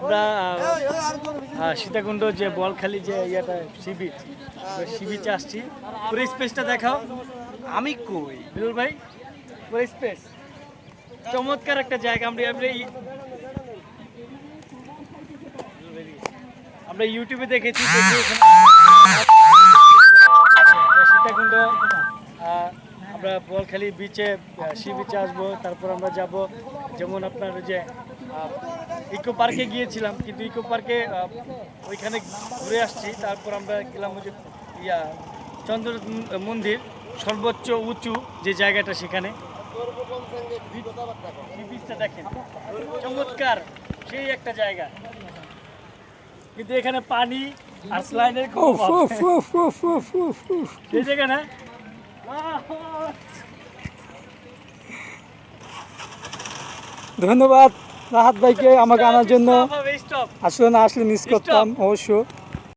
আমরা সীতাকুণ্ড যে বলখালি যে ইয়েটা সি বিচ আসছি, পুরো স্পেসটা দেখাও। আমি কই? বিদুল ভাই, পুরো স্পেস। চমৎকার একটা জায়গা, আমরা আমরা আমরা ইউটিউবে দেখেছি সীতাকুণ্ড আমরা বলখালি বিচে সি বিচে আসব, তারপর আমরা যাব, যেমন আপনার যে ইকো পার্কে গিয়েছিলাম কিন্তু ইকো পার্কে ওইখানে ঘুরে আসছি। তারপর আমরা গেলাম ওই যে ইয়া চন্দ্র মন্দির সর্বোচ্চ উঁচু যে জায়গাটা সেখানে। দেখেন চমৎকার সেই একটা জায়গা। কিন্তু এখানে পানি আর স্লাইডের খুব। সেই জায়গা না? ধন্যবাদ। রাহাত ভাইকে আমাকে আনার জন্য আসলে না আসলে মিস করতাম অবশ্য